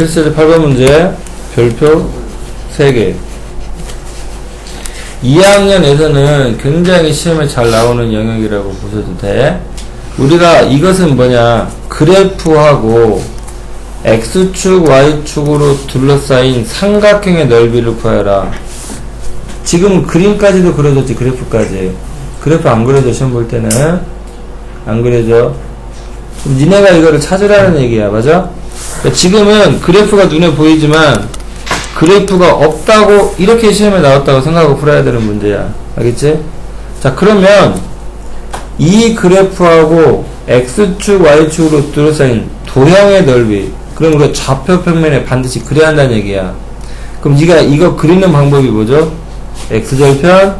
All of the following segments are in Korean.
1세제 8번 문제 별표 3개. 2학년에서는 굉장히 시험에 잘 나오는 영역이라고 보셔도 돼. 우리가 이것은 뭐냐? 그래프하고 X축, Y축으로 둘러싸인 삼각형의 넓이를 구하라. 지금 그림까지도 그려졌지 그래프까지. 그래프 안 그려져 시험 볼 때는? 안 그려져? 니네가 이거를 찾으라는 얘기야 맞아? 그러니까 지금은 그래프가 눈에 보이지만 그래프가 없다고 이렇게 시험에 나왔다고 생각하고 풀어야 되는 문제야 알겠지? 자 그러면 이 그래프하고 x축 y축으로 둘러싸인 도형의 넓이 그럼 우리가 좌표 평면에 반드시 그려야 한다는 얘기야 그럼 네가 이거 그리는 방법이 뭐죠? x절편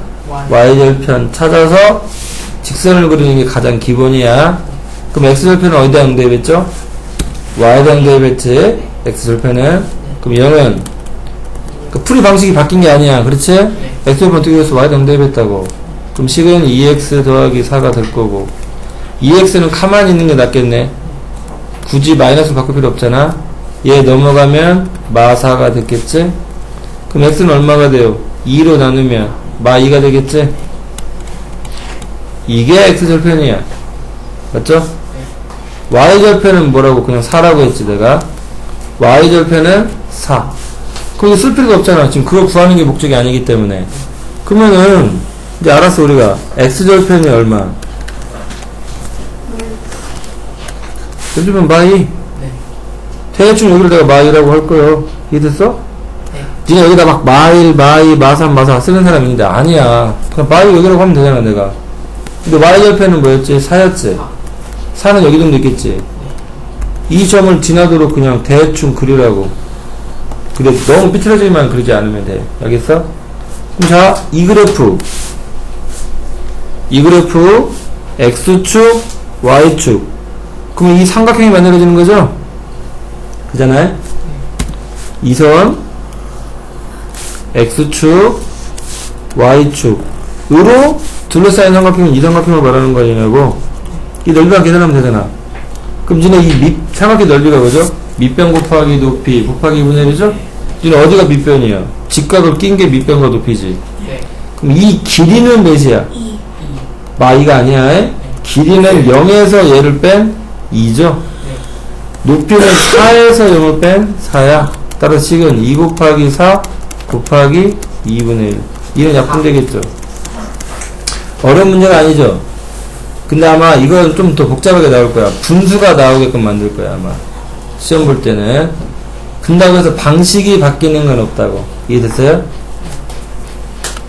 y절편 찾아서 직선을 그리는 게 가장 기본이야 그럼 x절편은 어디다 응대했죠? Y당 대입했지 x절편은 그럼 0은 그 풀이 방식이 바뀐 게 아니야 그렇지? x절편 어떻게 해서 y당 대입했다고 그럼 식은 2x 더하기 4가 될 거고 2x는 가만히 있는 게 낫겠네 굳이 마이너스 바꿀 필요 없잖아 얘 넘어가면 마 4가 됐겠지? 그럼 x는 얼마가 돼요? 2로 나누면 마 2가 되겠지? 이게 x절편이야 맞죠? Y절편은 뭐라고 그냥 4라고 했지 내가? y절편은 4 거기 쓸 필요가 없잖아. 지금 그거 구하는 게 목적이 아니기 때문에. 그러면은 이제 알았어 우리가. x절편이 얼마? 요즘은 마이? 대충 여기를 내가 마이라고 할 거예요. 이해됐어? 니네 여기다 막 마일 마이 마삼 마사 쓰는 사람 있는데 아니야. 그냥 마이 여기라고 하면 되잖아 내가. 근데 y절편은 뭐였지? 4였지 4는 여기 정도 있겠지. 이 점을 지나도록 그냥 대충 그리라고. 그래, 너무 삐뚤어지기만 그리지 않으면 돼. 알겠어? 그럼 자, 이 그래프. 이 그래프, X축, Y축. 그럼 이 삼각형이 만들어지는 거죠? 그잖아요? 이 선, X축, Y축으로 둘러싸인 삼각형은 이 삼각형을 말하는 거 아니냐고. 이 넓이만 계산하면 되잖아. 그럼 니네 이 밑, 삼각형 넓이가 뭐죠? 밑변 곱하기 높이 곱하기 2분의 1이죠? 니네 어디가 밑변이야? 직각을 낀 게 밑변과 높이지. 그럼 이 길이는 몇이야? 마이가 아니야. 에? 길이는 0에서 얘를 뺀 2죠? 높이는 4에서 0을 뺀 4야. 따라서 식은 2 곱하기 4 곱하기 2분의 1. 이는 약분 되겠죠? 어려운 문제가 아니죠? 근데 아마 이건 좀 더 복잡하게 나올 거야. 분수가 나오게끔 만들 거야, 아마. 시험 볼 때는. 근다고 해서 방식이 바뀌는 건 없다고. 이해됐어요?